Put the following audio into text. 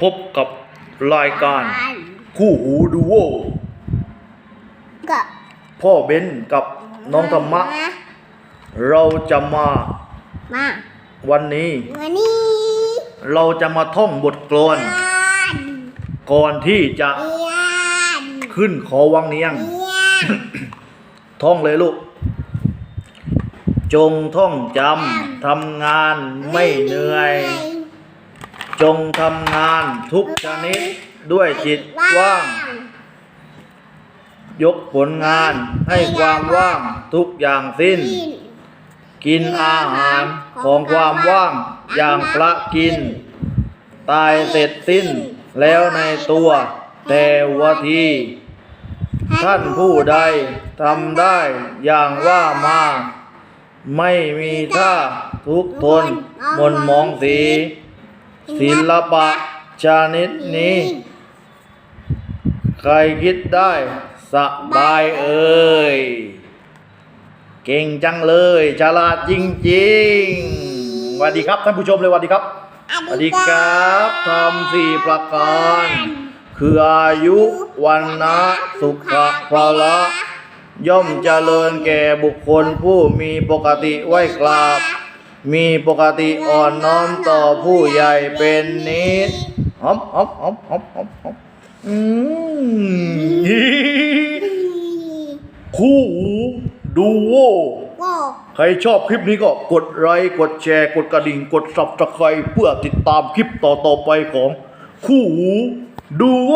พบกับรายการคู่หูดูโวกับพ่อเบนกับน้องธรรมะ เราจะมา มาวันนี้วันนี้ เราจะมาท่องบทกลอนอ่านก่อนที่จะเรียนขึ้นขอวังเนียงเรียนท่องเลยลูก จงท่องจำทำงานไม่เหนื่อย จงทำงานทุกชนิดด้วยจิตว่าง ยกผลงานให้ความว่างทุกอย่างสิ้น กินอาหารของความว่างอย่างพระกิน ตายเสร็จสิ้นแล้วในตัวแต่วทีท่านผู้ใดทำได้อย่างว่ามา ไม่มีท่าทุกทนมนมองสี ศิลปะชนิดนี้ ใครคิดได้สบายเอ่ย เก่งจังเลยฉลาดจริงๆสวัสดีครับท่านผู้ชมเลยสวัสดีครับสวัสดีครับทำสี่ประการ คืออายุวันนะสุขภาละย่อมเจริญแก่บุคคลผู้มีปกติไหวกราบ มีปกติอ่อนน้อมต่อผู้ใหญ่เป็นนิดหอมหอมหอมหอมหอมหอมอืมคู่หูดูโวโว้ใครชอบคลิปนี้ก็กดไลค์กดแชร์ กดกระดิ่ง กดสับตะไคร้เพื่อติดตามคลิปต่อ ๆ ไปของคู่หูดูโว